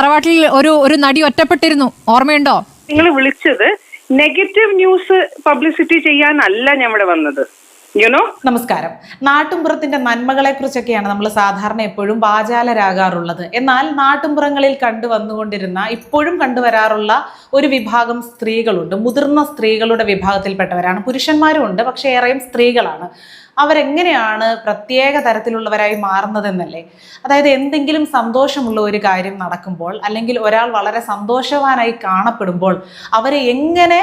തറവാട്ടിൽ ഒരു ഒരു നടി ഒറ്റപ്പെട്ടിരുന്നു. ഓർമ്മയുണ്ടോ? നിങ്ങൾ വിളിച്ചത് നെഗറ്റീവ് ന്യൂസ് പബ്ലിസിറ്റി ചെയ്യാനല്ല ഞമ്മടെ വന്നത്. യുനോ നമസ്കാരം. നാട്ടുംപുറത്തിന്റെ നന്മകളെ കുറിച്ചൊക്കെയാണ് നമ്മൾ സാധാരണ എപ്പോഴും വാചാലരാകാറുള്ളത്. എന്നാൽ നാട്ടുംപുറങ്ങളിൽ കണ്ടുവന്നുകൊണ്ടിരുന്ന ഇപ്പോഴും കണ്ടുവരാറുള്ള ഒരു വിഭാഗം സ്ത്രീകളുണ്ട്. മുതിർന്ന സ്ത്രീകളുടെ വിഭാഗത്തിൽപ്പെട്ടവരാണ്. പുരുഷന്മാരും ഉണ്ട് പക്ഷേ ഏറെയും സ്ത്രീകളാണ്. അവരെങ്ങനെയാണ് പ്രത്യേക തരത്തിലുള്ളവരായി മാറുന്നതെന്നല്ലേ? അതായത് എന്തെങ്കിലും സന്തോഷമുള്ള ഒരു കാര്യം നടക്കുമ്പോൾ അല്ലെങ്കിൽ ഒരാൾ വളരെ സന്തോഷവാനായി കാണപ്പെടുമ്പോൾ അവരെ എങ്ങനെ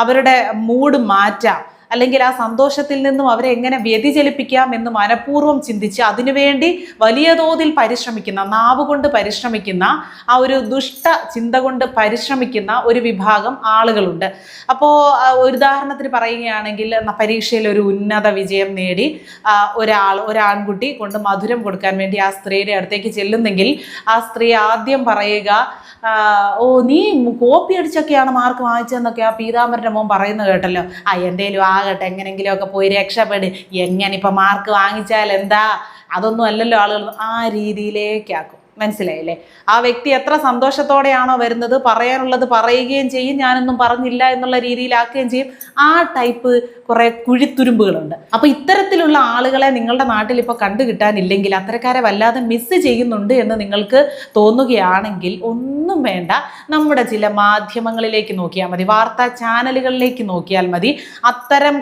അവരുടെ മൂഡ് മാറ്റാം? അല്ലെങ്കിൽ ആ സന്തോഷത്തിൽ നിന്നും അവരെ എങ്ങനെ വ്യതിചലിപ്പിക്കാം എന്ന് മനഃപൂർവം ചിന്തിച്ച് അതിനുവേണ്ടി വലിയ തോതിൽ പരിശ്രമിക്കുന്ന നാവ് കൊണ്ട് പരിശ്രമിക്കുന്ന ആ ഒരു ദുഷ്ട ചിന്ത കൊണ്ട് പരിശ്രമിക്കുന്ന ഒരു വിഭാഗം ആളുകളുണ്ട്. അപ്പോൾ ഒരു ഉദാഹരണത്തിന് പറയുകയാണെങ്കിൽ പരീക്ഷയിൽ ഒരു ഉന്നത വിജയം നേടി ഒരാൾ ഒരാൺകുട്ടി കൊണ്ട് മധുരം കൊടുക്കാൻ വേണ്ടി ആ സ്ത്രീയുടെ അടുത്തേക്ക് ചെല്ലുന്നെങ്കിൽ ആ സ്ത്രീ ആദ്യം പറയുക ഓ നീ കോപ്പി അടിച്ചൊക്കെയാണ് മാർക്ക് വാങ്ങിച്ചതെന്നൊക്കെ ആ പീതാംബരന്റെ മോൻ പറയുന്നത് കേട്ടല്ലോ. ആ എന്തേലും ആകട്ടെ എങ്ങനെങ്കിലുമൊക്കെ പോയി രക്ഷപ്പെട്. എങ്ങനെ ഇപ്പം മാർക്ക് വാങ്ങിച്ചാൽ എന്താ? അതൊന്നും അല്ലല്ലോ ആളുകൾ. ആ രീതിയിലേക്കാക്കും. മനസ്സിലായില്ലേ? ആ വ്യക്തി എത്ര സന്തോഷത്തോടെയാണോ വരുന്നത്? പറയാനുള്ളത് പറയുകയും ചെയ്യും. ഞാനൊന്നും പറഞ്ഞില്ല എന്നുള്ള രീതിയിലാക്കുകയും ചെയ്യും. ആ ടൈപ്പ് കുറെ കുഴിത്തുരുമ്പുകളുണ്ട്. അപ്പൊ ഇത്തരത്തിലുള്ള ആളുകളെ നിങ്ങളുടെ നാട്ടിൽ ഇപ്പോൾ കണ്ടു കിട്ടാനില്ലെങ്കിൽ അത്തരക്കാരെ വല്ലാതെ മിസ് ചെയ്യുന്നുണ്ട് എന്ന് നിങ്ങൾക്ക് തോന്നുകയാണെങ്കിൽ ഒന്നും വേണ്ട. നമ്മുടെ ചില മാധ്യമങ്ങളിലേക്ക് നോക്കിയാൽ മതി. വാർത്താ ചാനലുകളിലേക്ക് നോക്കിയാൽ മതി. അത്തരം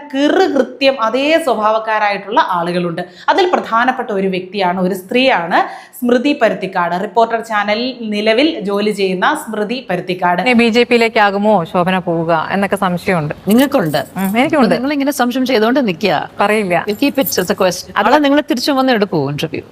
കൃത്യം അതേ സ്വഭാവക്കാരായിട്ടുള്ള ആളുകളുണ്ട്. അതിൽ പ്രധാനപ്പെട്ട ഒരു വ്യക്തിയാണ് ഒരു സ്ത്രീയാണ് സ്മൃതി പരുത്തിക്കാട്. റിപ്പോർട്ടർ ചാനൽ നിലവിൽ ജോലി ചെയ്യുന്ന സ്മൃതി പരുത്തിക്കാട്. ബി ജെ പിയിലേക്കാകുമോ ശോഭന പോവുക എന്നൊക്കെ സംശയമുണ്ട്. നിങ്ങൾക്കുണ്ട്? എനിക്കുണ്ട്. നിങ്ങൾ ഇങ്ങനെ സംശയം ചെയ്തുകൊണ്ട് നിൽക്കുക. പറയില്ല. കീപ് ഇറ്റ് ക്വസ്റ്റ്യൻ അവിടെ നിങ്ങൾ തിരിച്ചു വന്ന് എടുക്കൂ ഇന്റർവ്യൂ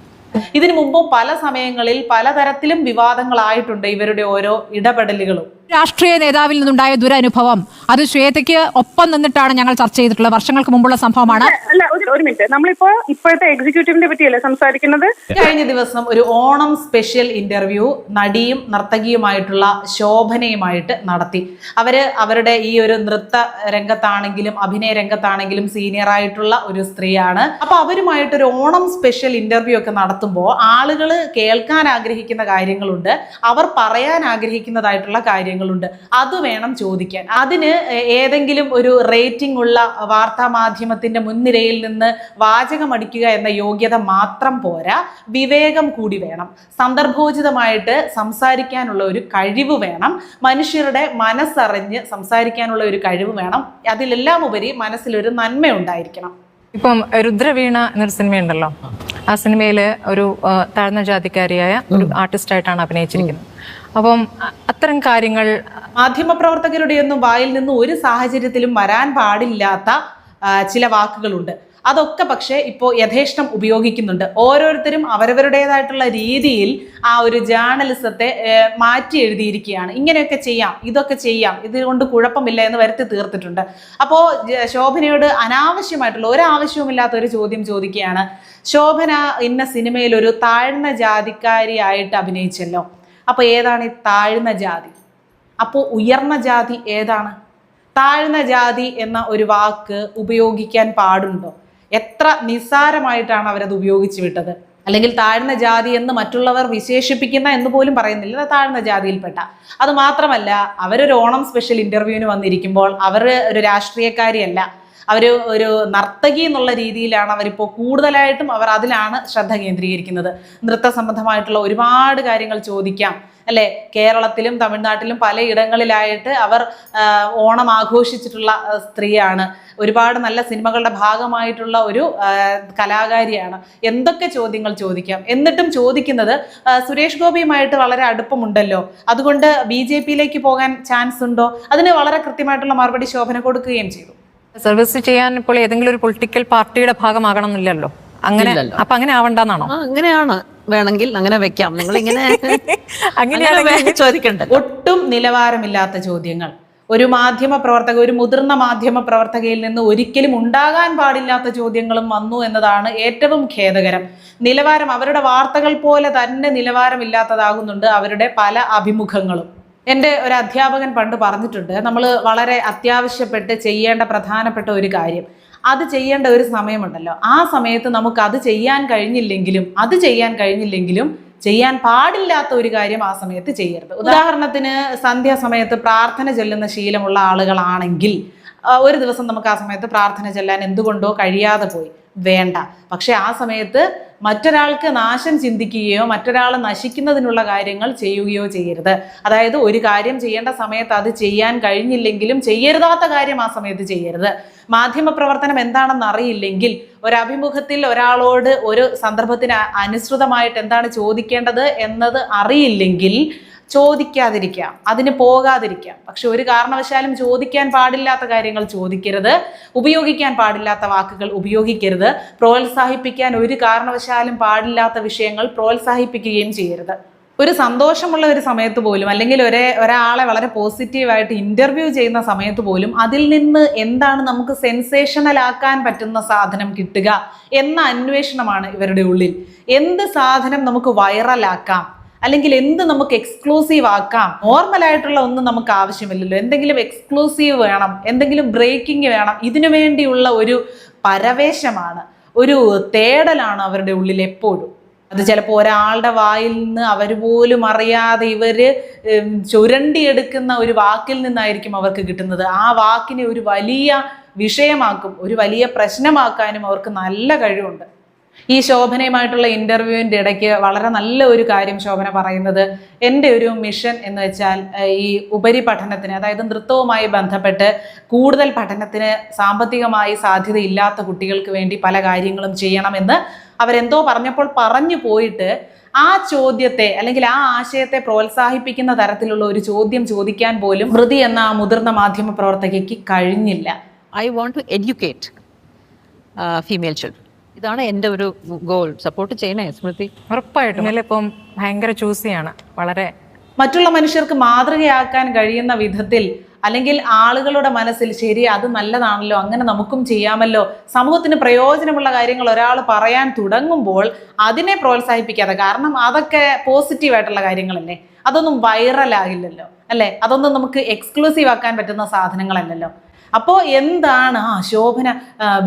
ഇതിനു മുമ്പും പല സമയങ്ങളിൽ പലതരത്തിലും വിവാദങ്ങളായിട്ടുണ്ട് ഇവരുടെ ഓരോ ഇടപെടലുകളും. രാഷ്ട്രീയ നേതാവിൽ നിന്നുണ്ടായ ദുരനുഭവം. അത് ശ്വേതയ്ക്ക് ഒപ്പം നിന്നിട്ടാണ് ഞങ്ങൾ ചർച്ച ചെയ്തിട്ടുള്ളത്. വർഷങ്ങൾക്ക് മുമ്പുള്ള സംഭവമാണ്. അല്ല ഒരു ഒരു മിനിറ്റ്. നമ്മളിപ്പോ ഇപ്പോഴത്തെ എക്സിക്യൂട്ടീവിനെ പറ്റിയല്ലേ സംസാരിക്കുന്നത്? കഴിഞ്ഞ ദിവസം ഒരു ഓണം സ്പെഷ്യൽ ഇന്റർവ്യൂ നടിയും നർത്തകിയുമായിട്ടുള്ള ശോഭനയുമായിട്ട് നടത്തി. അവർ അവരുടെ ഈ ഒരു നൃത്ത രംഗത്താണെങ്കിലും അഭിനയ രംഗത്താണെങ്കിലും സീനിയർ ആയിട്ടുള്ള ഒരു സ്ത്രീയാണ്. അപ്പൊ അവരുമായിട്ട് ഒരു ഓണം സ്പെഷ്യൽ ഇന്റർവ്യൂ ഒക്കെ നടത്തുമ്പോൾ ആളുകൾ കേൾക്കാൻ ആഗ്രഹിക്കുന്ന കാര്യങ്ങളുണ്ട്. അവർ പറയാൻ ആഗ്രഹിക്കുന്നതായിട്ടുള്ള കാര്യങ്ങളുണ്ട്. അത് വേണം ചോദിക്കാൻ. അതിന് ഏതെങ്കിലും ഒരു റേറ്റിംഗ് ഉള്ള വാർത്താ മാധ്യമത്തിന്റെ മുൻനിരയിൽ നിന്ന് വാചകമടിക്കുക എന്ന യോഗ്യത മാത്രം പോരാ വിവേകം കൂടി വേണം. സന്ദർഭോചിതമായിട്ട് സംസാരിക്കാനുള്ള ഒരു കഴിവ് വേണം. മനുഷ്യരുടെ മനസ്സറിഞ്ഞ് സംസാരിക്കാനുള്ള ഒരു കഴിവ് വേണം. അതിലെല്ലാം ഉപരി മനസ്സിലൊരു നന്മ ഉണ്ടായിരിക്കണം. ഇപ്പം രുദ്രവീണ എന്നൊരു സിനിമയുണ്ടല്ലോ. ആ സിനിമയിൽ ഒരു താഴ്ന്ന ജാതിക്കാരിയായ ഒരു ആർട്ടിസ്റ്റായിട്ടാണ് അഭിനയിച്ചിരിക്കുന്നത്. അപ്പം അത്തരം കാര്യങ്ങൾ മാധ്യമപ്രവർത്തകരുടെ ഒന്നും വായിൽ നിന്ന് ഒരു സാഹചര്യത്തിലും വരാൻ പാടില്ലാത്ത ചില വാക്കുകളുണ്ട്. അതൊക്കെ പക്ഷേ ഇപ്പോൾ യഥേഷ്ടം ഉപയോഗിക്കുന്നുണ്ട്. ഓരോരുത്തരും അവരവരുടേതായിട്ടുള്ള രീതിയിൽ ആ ഒരു ജേർണലിസത്തെ മാറ്റി എഴുതിയിരിക്കുകയാണ്. ഇങ്ങനെയൊക്കെ ചെയ്യാം ഇതൊക്കെ ചെയ്യാം ഇതുകൊണ്ട് കുഴപ്പമില്ല എന്ന് വരുത്തി തീർത്തിട്ടുണ്ട്. അപ്പോൾ ശോഭനയോട് അനാവശ്യമായിട്ടുള്ള ഒരാവശ്യവുമില്ലാത്ത ഒരു ചോദ്യം ചോദിക്കുകയാണ്. ശോഭന ഇന്ന സിനിമയിൽ ഒരു താഴ്ന്ന ജാതിക്കാരിയായിട്ട് അഭിനയിച്ചല്ലോ. അപ്പോൾ ഏതാണ്? ഈ താഴ്ന്ന ജാതി. അപ്പോൾ ഉയർന്ന ജാതി ഏതാണ്? താഴ്ന്ന ജാതി എന്ന ഒരു വാക്ക് ഉപയോഗിക്കാൻ പാടുണ്ടോ? എത്ര നിസ്സാരമായിട്ടാണ് അവരത് ഉപയോഗിച്ചു വിട്ടത്? അല്ലെങ്കിൽ താഴ്ന്ന ജാതി എന്ന് മറ്റുള്ളവർ വിശേഷിപ്പിക്കുന്ന എന്ന് പോലും പറയുന്നില്ല. താഴ്ന്ന ജാതിയിൽപ്പെട്ട. അത് മാത്രമല്ല അവരൊരു ഓണം സ്പെഷ്യൽ ഇന്റർവ്യൂവിന് വന്നിരിക്കുമ്പോൾ അവർ ഒരു രാഷ്ട്രീയക്കാരിയല്ല. അവർ ഒരു നർത്തകി എന്നുള്ള രീതിയിലാണ് അവരിപ്പോൾ കൂടുതലായിട്ടും അവർ അതിലാണ് ശ്രദ്ധ കേന്ദ്രീകരിക്കുന്നത്. നൃത്ത സംബന്ധമായിട്ടുള്ള ഒരുപാട് കാര്യങ്ങൾ ചോദിക്കാം. അല്ലേ? കേരളത്തിലും തമിഴ്നാട്ടിലും പലയിടങ്ങളിലായിട്ട് അവർ ഓണം ആഘോഷിച്ചിട്ടുള്ള സ്ത്രീയാണ്. ഒരുപാട് നല്ല സിനിമകളുടെ ഭാഗമായിട്ടുള്ള ഒരു കലാകാരിയാണ്. എന്തൊക്കെ ചോദ്യങ്ങൾ ചോദിക്കാം? എന്നിട്ടും ചോദിക്കുന്നത് സുരേഷ് ഗോപിയുമായിട്ട് വളരെ അടുപ്പമുണ്ടല്ലോ. അതുകൊണ്ട് ബി പോകാൻ ചാൻസ് ഉണ്ടോ? അതിന് വളരെ കൃത്യമായിട്ടുള്ള മറുപടി ശോഭന കൊടുക്കുകയും ചെയ്തു. സർവീസ് ചെയ്യാൻ ഇപ്പോൾ ഏതെങ്കിലും ഒരു പൊളിറ്റിക്കൽ പാർട്ടിയുടെ ഭാഗമാകണം എന്നില്ലല്ലോ അങ്ങനെ. അപ്പൊ അങ്ങനെ ആവണ്ടെന്നാണോ? അങ്ങനെയാണ്. വേണമെങ്കിൽ അങ്ങനെ വെക്കാം. നിങ്ങൾ ഇങ്ങനെ അങ്ങനെയാണെങ്കിൽ ചോദിക്കണ്ട ഒട്ടും നിലവാരമില്ലാത്ത ചോദ്യങ്ങൾ. ഒരു മാധ്യമ പ്രവർത്തക ഒരു മുതിർന്ന മാധ്യമ പ്രവർത്തകയിൽ നിന്ന് ഒരിക്കലും ഉണ്ടാകാൻ പാടില്ലാത്ത ചോദ്യങ്ങളും വന്നു എന്നതാണ് ഏറ്റവും ഖേദകരം. നിലവാരം അവരുടെ വാർത്തകൾ പോലെ തന്നെ നിലവാരമില്ലാത്തതാകുന്നുണ്ട് അവരുടെ പല അഭിമുഖങ്ങളും. എന്റെ ഒരു അധ്യാപകൻ പണ്ട് പറഞ്ഞിട്ടുണ്ട് നമ്മൾ വളരെ അത്യാവശ്യപ്പെട്ട് ചെയ്യേണ്ട പ്രധാനപ്പെട്ട ഒരു കാര്യം. അത് ചെയ്യേണ്ട ഒരു സമയമുണ്ടല്ലോ. ആ സമയത്ത് നമുക്ക് അത് ചെയ്യാൻ കഴിഞ്ഞില്ലെങ്കിലും അത് ചെയ്യാൻ കഴിഞ്ഞില്ലെങ്കിലും ചെയ്യാൻ പാടില്ലാത്ത ഒരു കാര്യം ആ സമയത്ത് ചെയ്യരുത്. ഉദാഹരണത്തിന് സന്ധ്യാസമയത്ത് പ്രാർത്ഥന ചൊല്ലുന്ന ശീലമുള്ള ആളുകളാണെങ്കിൽ ഒരു ദിവസം നമുക്ക് ആ സമയത്ത് പ്രാർത്ഥന ചെല്ലാൻ എന്തുകൊണ്ടോ കഴിയാതെ പോയി. വേണ്ട. പക്ഷെ ആ സമയത്ത് മറ്റൊരാൾക്ക് നാശം ചിന്തിക്കുകയോ മറ്റൊരാൾ നശിക്കുന്നതിനുള്ള കാര്യങ്ങൾ ചെയ്യുകയോ ചെയ്യരുത്. അതായത് ഒരു കാര്യം ചെയ്യേണ്ട സമയത്ത് അത് ചെയ്യാൻ കഴിഞ്ഞില്ലെങ്കിലും ചെയ്യരുതാത്ത കാര്യം ആ സമയത്ത് ചെയ്യരുത്. മാധ്യമപ്രവർത്തനം എന്താണെന്ന് അറിയില്ലെങ്കിൽ ഒരഭിമുഖത്തിൽ ഒരാളോട് ഒരു സന്ദർഭത്തിന് അനുസൃതമായിട്ട് എന്താണ് ചോദിക്കേണ്ടത് എന്നത് അറിയില്ലെങ്കിൽ ചോദിക്കാതിരിക്കാം. അതിന് പോകാതിരിക്കാം. പക്ഷെ ഒരു കാരണവശാലും ചോദിക്കാൻ പാടില്ലാത്ത കാര്യങ്ങൾ ചോദിക്കരുത്. ഉപയോഗിക്കാൻ പാടില്ലാത്ത വാക്കുകൾ ഉപയോഗിക്കരുത്. പ്രോത്സാഹിപ്പിക്കാൻ ഒരു കാരണവശാലും പാടില്ലാത്ത വിഷയങ്ങൾ പ്രോത്സാഹിപ്പിക്കുകയും ചെയ്യരുത്. ഒരു സന്തോഷമുള്ള ഒരു സമയത്ത് പോലും അല്ലെങ്കിൽ ഒരേ ഒരാളെ വളരെ പോസിറ്റീവായിട്ട് ഇന്റർവ്യൂ ചെയ്യുന്ന സമയത്ത് പോലും അതിൽ നിന്ന് എന്താണ് നമുക്ക് സെൻസേഷണൽ ആക്കാൻ പറ്റുന്ന സാധനം കിട്ടുക എന്ന അന്വേഷണമാണ് ഇവരുടെ ഉള്ളിൽ. എന്ത് സാധനം നമുക്ക് വൈറലാക്കാം അല്ലെങ്കിൽ എന്ത് നമുക്ക് എക്സ്ക്ലൂസീവ് ആക്കാം? നോർമൽ ആയിട്ടുള്ള ഒന്നും നമുക്ക് ആവശ്യമില്ലല്ലോ. എന്തെങ്കിലും എക്സ്ക്ലൂസീവ് വേണം എന്തെങ്കിലും ബ്രേക്കിംഗ് വേണം. ഇതിനു വേണ്ടിയുള്ള ഒരു പരവേശമാണ് ഒരു തേടലാണ് അവരുടെ ഉള്ളിൽ എപ്പോഴും. അത് ചിലപ്പോൾ ഒരാളുടെ വായിൽ നിന്ന് അവർ പോലും അറിയാതെ ഇവർ ചുരണ്ടിയെടുക്കുന്ന ഒരു വാക്കിൽ നിന്നായിരിക്കും അവർക്ക് കിട്ടുന്നത്. ആ വാക്കിനെ ഒരു വലിയ വിഷയമാക്കും ഒരു വലിയ പ്രശ്നമാക്കാനും അവർക്ക് നല്ല കഴിവുണ്ട്. ഈ ശോഭനയുമായിട്ടുള്ള ഇന്റർവ്യൂവിന്റെ ഇടയ്ക്ക് വളരെ നല്ല ഒരു കാര്യം ശോഭന പറയുന്നത് എന്റെ ഒരു മിഷൻ എന്ന് വെച്ചാൽ ഈ ഉപരിപഠനത്തിന് അതായത് നൃത്തവുമായി ബന്ധപ്പെട്ട് കൂടുതൽ പഠനത്തിന് സാമ്പത്തികമായി സാധ്യതയില്ലാത്ത കുട്ടികൾക്ക് വേണ്ടി പല കാര്യങ്ങളും ചെയ്യണമെന്ന് അവരെന്തോ പറഞ്ഞപ്പോൾ പറഞ്ഞു പോയിട്ട് ആ ചോദ്യത്തെ അല്ലെങ്കിൽ ആ ആശയത്തെ പ്രോത്സാഹിപ്പിക്കുന്ന തരത്തിലുള്ള ഒരു ചോദ്യം ചോദിക്കാൻ പോലും ഹൃതി എന്ന ആ മുതിർന്ന മാധ്യമ പ്രവർത്തകയ്ക്ക് കഴിഞ്ഞില്ല I want to educate female children ഇതാണ് എന്റെ ഒരു ഗോൾ സപ്പോർട്ട് ചെയ്യണേ സ്മൃതി. ഉറപ്പായിട്ടും. ഇപ്പം ഭയങ്കര ചൂസിയാണ് വളരെ. മറ്റുള്ള മനുഷ്യർക്ക് മാതൃകയാക്കാൻ കഴിയുന്ന വിധത്തിൽ അല്ലെങ്കിൽ ആളുകളുടെ മനസ്സിൽ ശരി അത് നല്ലതാണല്ലോ അങ്ങനെ നമുക്കും ചെയ്യാമല്ലോ സമൂഹത്തിന് പ്രയോജനമുള്ള കാര്യങ്ങൾ ഒരാൾ പറയാൻ തുടങ്ങുമ്പോൾ അതിനെ പ്രോത്സാഹിപ്പിക്കാതെ കാരണം അതൊക്കെ പോസിറ്റീവായിട്ടുള്ള കാര്യങ്ങളല്ലേ? അതൊന്നും വൈറലാകില്ലല്ലോ അല്ലേ? അതൊന്നും നമുക്ക് എക്സ്ക്ലൂസീവ് ആക്കാൻ പറ്റുന്ന സാധനങ്ങളല്ലല്ലോ. അപ്പോൾ എന്താണ് ആ ശോഭന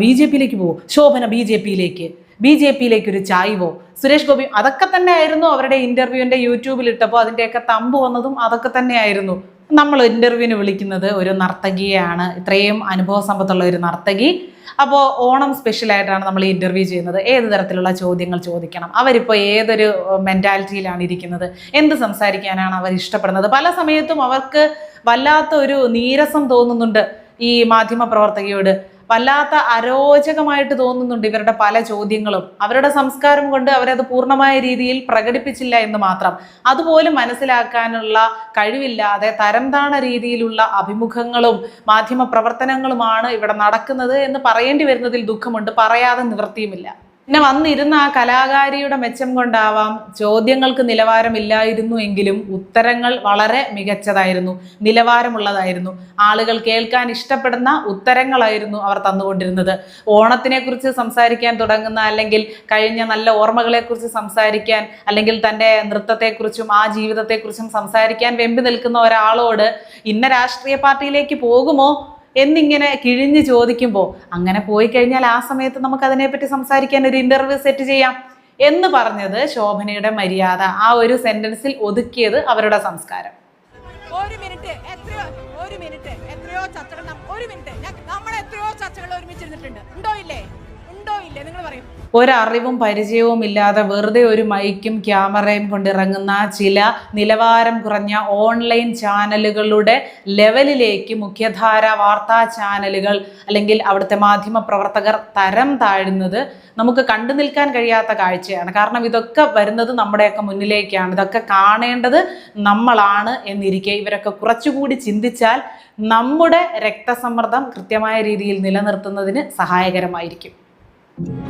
ബി ജെ പിയിലേക്ക് പോകും ശോഭന ബി ജെ പിയിലേക്ക്. ബി ജെ പിയിലേക്ക് ഒരു ചായ്വോ സുരേഷ് ഗോപി അതൊക്കെ തന്നെ ആയിരുന്നു അവരുടെ ഇന്റർവ്യൂവിന്റെ യൂട്യൂബിൽ ഇട്ടപ്പോൾ അതിന്റെയൊക്കെ തമ്പ് വന്നതും അതൊക്കെ തന്നെയായിരുന്നു. നമ്മൾ ഇന്റർവ്യൂവിന് വിളിക്കുന്നത് ഒരു നർത്തകിയാണ് ഇത്രയും അനുഭവ സമ്പത്തുള്ള ഒരു നർത്തകി. അപ്പോൾ ഓണം സ്പെഷ്യലായിട്ടാണ് നമ്മൾ ഇന്റർവ്യൂ ചെയ്യുന്നത്. ഏത് തരത്തിലുള്ള ചോദ്യങ്ങൾ ചോദിക്കണം? അവരിപ്പോൾ ഏതൊരു മെന്റാലിറ്റിയിലാണ് ഇരിക്കുന്നത്? എന്ത് സംസാരിക്കാനാണ് അവർ ഇഷ്ടപ്പെടുന്നത്? പല സമയത്തും അവർക്ക് വല്ലാത്ത ഒരു നീരസം തോന്നുന്നുണ്ട്. ഈ മാധ്യമ പ്രവർത്തകയോട് വല്ലാത്ത അരോചകമായിട്ട് തോന്നുന്നുണ്ട് ഇവരുടെ പല ചോദ്യങ്ങളും. അവരുടെ സംസ്കാരം കൊണ്ട് അവരത് പൂർണമായ രീതിയിൽ പ്രകടിപ്പിച്ചില്ല എന്ന് മാത്രം. അതുപോലും മനസ്സിലാക്കാനുള്ള കഴിവില്ലാതെ തരംതാണ രീതിയിലുള്ള അഭിമുഖങ്ങളും മാധ്യമ പ്രവർത്തനങ്ങളുമാണ് ഇവിടെ നടക്കുന്നത് എന്ന് പറയേണ്ടി വരുന്നതിൽ ദുഃഖമുണ്ട്. പറയാതെ നിവൃത്തിയുമില്ല. പിന്നെ വന്നിരുന്ന ആ കലാകാരിയുടെ മെച്ചം കൊണ്ടാവാം. ചോദ്യങ്ങൾക്ക് നിലവാരമില്ലായിരുന്നു എങ്കിലും ഉത്തരങ്ങൾ വളരെ മികച്ചതായിരുന്നു. നിലവാരമുള്ളതായിരുന്നു. ആളുകൾ കേൾക്കാൻ ഇഷ്ടപ്പെടുന്ന ഉത്തരങ്ങളായിരുന്നു അവർ തന്നുകൊണ്ടിരുന്നത്. ഓണത്തിനെ കുറിച്ച് സംസാരിക്കാൻ തുടങ്ങുന്ന അല്ലെങ്കിൽ കഴിഞ്ഞ നല്ല ഓർമ്മകളെക്കുറിച്ച് സംസാരിക്കാൻ അല്ലെങ്കിൽ തന്റെ നൃത്തത്തെക്കുറിച്ചും ആ ജീവിതത്തെക്കുറിച്ചും സംസാരിക്കാൻ വെമ്പി നിൽക്കുന്ന ഒരാളോട് ഇന്ന രാഷ്ട്രീയ പാർട്ടിയിലേക്ക് പോകുമോ? എന്നിങ്ങനെ കിഴിഞ്ഞ് ചോദിക്കുമ്പോൾ അങ്ങനെ പോയി കഴിഞ്ഞാൽ ആ സമയത്ത് നമുക്ക് അതിനെപ്പറ്റി സംസാരിക്കാൻ ഒരു ഇന്റർവ്യൂ സെറ്റ് ചെയ്യാം എന്ന് പറഞ്ഞത് ശോഭനയുടെ മര്യാദ ആ ഒരു സെന്റൻസിൽ ഒതുക്കിയത് അവരുടെ സംസ്കാരം. ഒരു മിനിറ്റ് എത്രയോ ഒരു മിനിറ്റ് എത്രയോ ചർച്ചകൾ ഒരു മിനിറ്റ് നമ്മൾ എത്രയോ ചർച്ചകൾ ഒരുമിച്ചിരുന്നിട്ടുണ്ട്. ഉണ്ടോ ഇല്ലേ? ഇല്ലേ നിങ്ങൾ ഒരറിവും പരിചയവും ഇല്ലാതെ വെറുതെ ഒരു മൈക്കും ക്യാമറയും കൊണ്ടിറങ്ങുന്ന ചില നിലവാരം കുറഞ്ഞ ഓൺലൈൻ ചാനലുകളുടെ ലെവലിലേക്ക് മുഖ്യധാര വാർത്താ ചാനലുകൾ അല്ലെങ്കിൽ അവിടുത്തെ മാധ്യമ പ്രവർത്തകർ തരം താഴുന്നത് നമുക്ക് കണ്ടു നിൽക്കാൻ കഴിയാത്ത കാഴ്ചയാണ്. കാരണം ഇതൊക്കെ വരുന്നത് നമ്മുടെയൊക്കെ മുന്നിലേക്കാണ്. ഇതൊക്കെ കാണേണ്ടത് നമ്മളാണ് എന്നിരിക്കെ ഇവരൊക്കെ കുറച്ചുകൂടി ചിന്തിച്ചാൽ നമ്മുടെ രക്തസമ്മർദ്ദം കൃത്യമായ രീതിയിൽ നിലനിർത്തുന്നതിന് സഹായകരമായിരിക്കും. Thank you.